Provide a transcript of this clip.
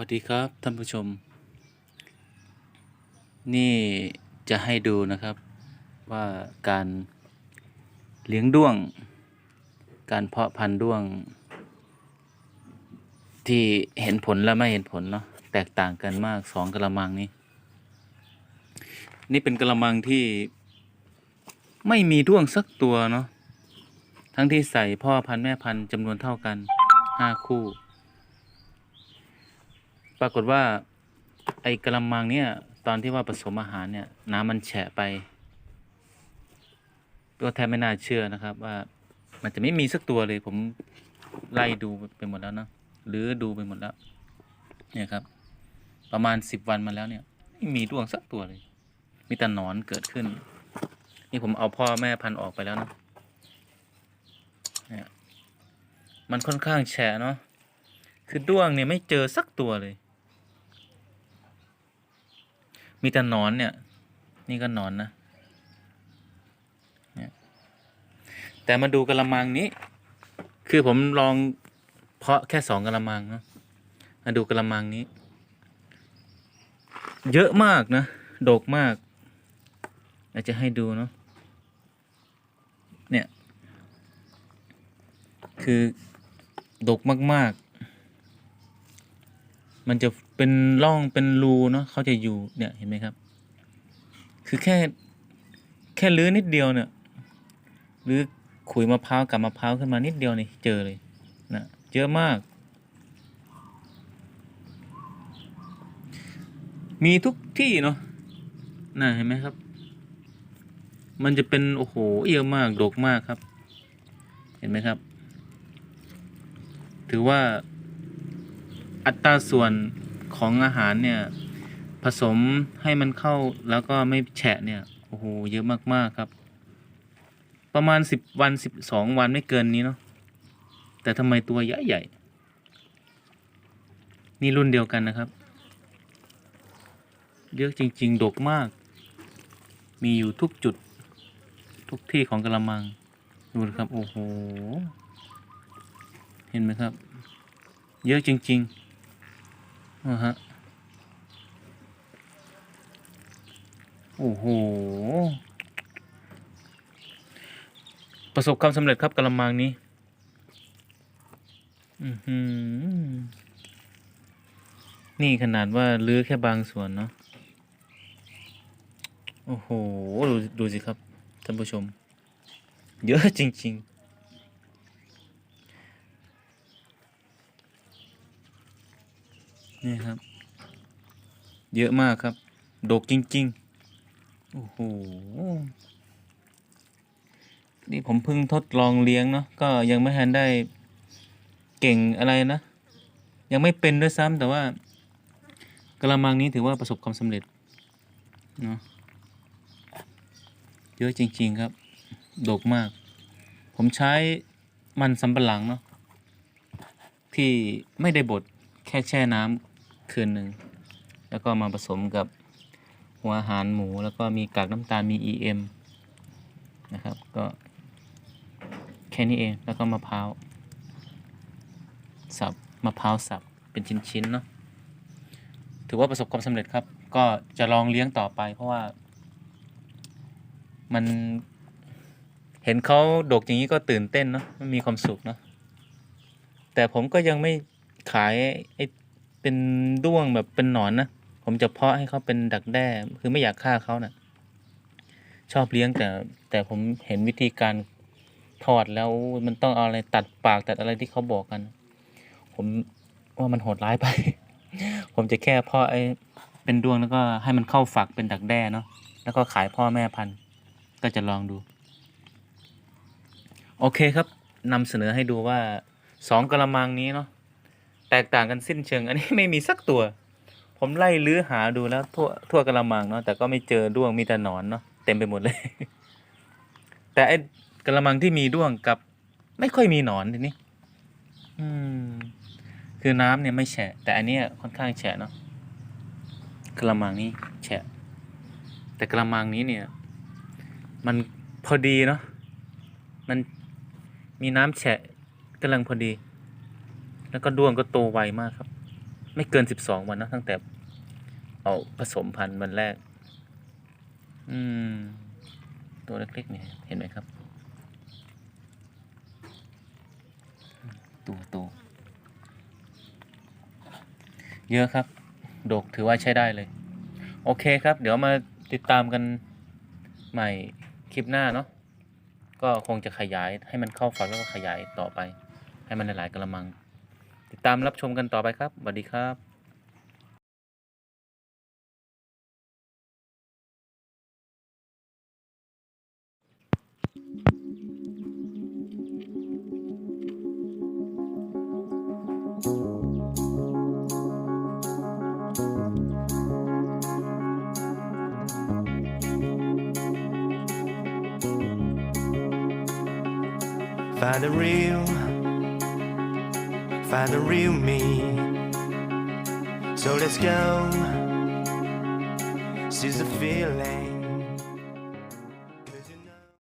วัสดีครับท่านผู้ชม นี่จะให้ดูนะครับว่าการเลี้ยงด้วง การเพาะพันธุ์ด้วง ที่เห็นผลและไม่เห็นผลเนาะแตกต่างกันมากสองกระมังนี้ นี่เป็นกระมังที่ไม่มีด้วงสักตัวเนาะทั้งที่ใส่พ่อพันธุ์แม่พันธุ์จำนวนเท่ากันห้าคู่ ปรากฏว่าไอ้กระมังเนี่ย ตอนที่ว่าผสมอาหารเนี่ย น้ำมันแฉะไปก็แทบไม่น่าเชื่อนะครับ ว่ามันจะไม่มีสักตัวเลยผมไล่ดูไปหมดแล้วเนะหรือดูไปหมดแล้ว เนี่ยครับ ประมาณสิบวันมาแล้วเนี่ย ไม่มีดวงสักตัวเลย มีแต่หนอนเกิดขึ้น นี่ผมเอาพ่อแม่พันธุ์ออกไปแล้วนะเนี่ยมันค่อนข้างแฉะเนาะคือด้วงเนี่ยไม่เจอสักตัวเลย มีแต่นอนเนี่ย นี่ก็นอนนะแต่มาดูกระมังนี้ คือผมลองเพาะแค่สองกระมังเนาะมาดูกระมังนี้ เยอะมากนะโดกมากอากจะให้ดูเนาะเนี่ย คือดกมาก ๆ มันจะ เป็นร่องเป็นรูเนาะเขาจะอยู่เนี่ยเห็นไหมครับ คือแค่แค่ลื้อนิดเดียวเนี่ยหรือขุยมะพร้าวกับมะพร้าวขึ้นมานิดเดียวนี่เจอเลยนะเยอะมาก มีทุกที่เนาะน่ะเห็นไหมครับ มันจะเป็นโอ้โหเยอะมากดกมากครับ เห็นไหมครับ ถือว่าอัตราส่วน ของอาหารเนี่ยผสมให้มันเข้าแล้วก็ไม่แฉะเนี่ยโอ้โหเยอะมากๆครับ ประมาณสิบวันสิบสองวันไม่เกินนี้เนาะแต่ทำไมตัวใหญ่ใหญ่ๆนี่รุ่นเดียวกันนะครับ เยอะจริง ๆ ดกมาก มีอยู่ทุกจุด ทุกที่ของกระมัง ดูนะครับ โอ้โห เห็นไหมครับ เยอะจริง ๆ นะฮะ โอ้โห ประสบความสำเร็จครับกระมังนี้ อือหือ นี่ขนาดว่าลื้อแค่บางส่วนเนาะ โอ้โห ดูดูสิครับ ท่านผู้ชม เยอะจริง ๆ นี่ครับ เยอะมากครับ โดกจริง ๆ โอ้โห นี่ผมเพิ่งทดลองเลี้ยงเนาะ ก็ยังไม่ทันได้เก่งอะไรนะ ยังไม่เป็นด้วยซ้ำแต่ว่ากระมังนี้ถือว่าประสบความสำเร็จเนาะเยอะจริง ๆครับ โดกมาก ผมใช้มันสำปะหลังเนาะที่ไม่ได้บดแค่แช่น้ำ คืนหนึ่ง แล้วก็มาผสมกับหัวอาหารหมู แล้วก็มีกากน้ำตาลมี EM นะครับ ก็แค่นี้เอง แล้วก็มะพร้าวสับมะพร้าวสับเป็นชิ้นๆเนาะถือว่าประสบความสำเร็จครับ ก็จะลองเลี้ยงต่อไป เพราะว่า มันเห็นเขาดกอย่างนี้ก็ตื่นเต้นเนาะมันมีความสุขเนาะแต่ผมก็ยังไม่ขายไอ้ เป็นด้วงแบบเป็นหนอนนะ ผมจะเพาะให้เขาเป็นดักแด้ คือไม่อยากฆ่าเขานะ่ะ ชอบเลี้ยงแต่ แต่ผมเห็นวิธีการทอดแล้วมันต้องเอาอะไรตัดปากตัดอะไรที่เขาบอกกัน ผมว่ามันโหดร้ายไป ผมจะแค่เพาะไอ้เป็นด้วงแล้วก็ให้มันเข้าฝักเป็นดักแด้เนาะแล้วก็ขายพ่อแม่พันธุ์ ก็จะลองดู โอเคครับนำเสนอให้ดูว่าสองกระมังนี้เนาะ แตกต่างกันสิ้นเชิง อันนี้ไม่มีสักตัว ผมไล่ลื้อหาดูแล้วทั่วทั่วกระมังเนาะแต่ก็ไม่เจอด้วงมีแต่หนอนเนาะเต็มไปหมดเลย แต่ไอ้กระมังที่มีด้วงกับ ไม่ค่อยมีหนอนทีนี้ อืม คือน้ำเนี่ยไม่แฉะ แต่อันนี้ค่อนข้างแฉะเนาะกระมังนี้แฉะ แต่กระมังนี้เนี่ย มันพอดีเนาะมันมีน้ำแฉะกำลังพอดี แล้วก็ด้วงก็โตไวมากครับ ไม่เกินสิบสองวันนะตั้งแต่ เอาผสมพันธุ์วันแรก อืม ตัวเล็กๆเนี่ยเห็นไหมครับ ตัวโตเยอะครับ ดกถือว่าใช้ได้เลย โอเคครับ เดี๋ยวมาติดตามกันใหม่คลิปหน้าเนาะก็คงจะขยายให้มันเข้าฝักแล้วก็ขยายต่อไป ให้มันหลายๆกระมัง ติดตามรับชมกันต่อไปครับสวัสดีครับ Find the real, find the real me. So let's go. Seize the feeling.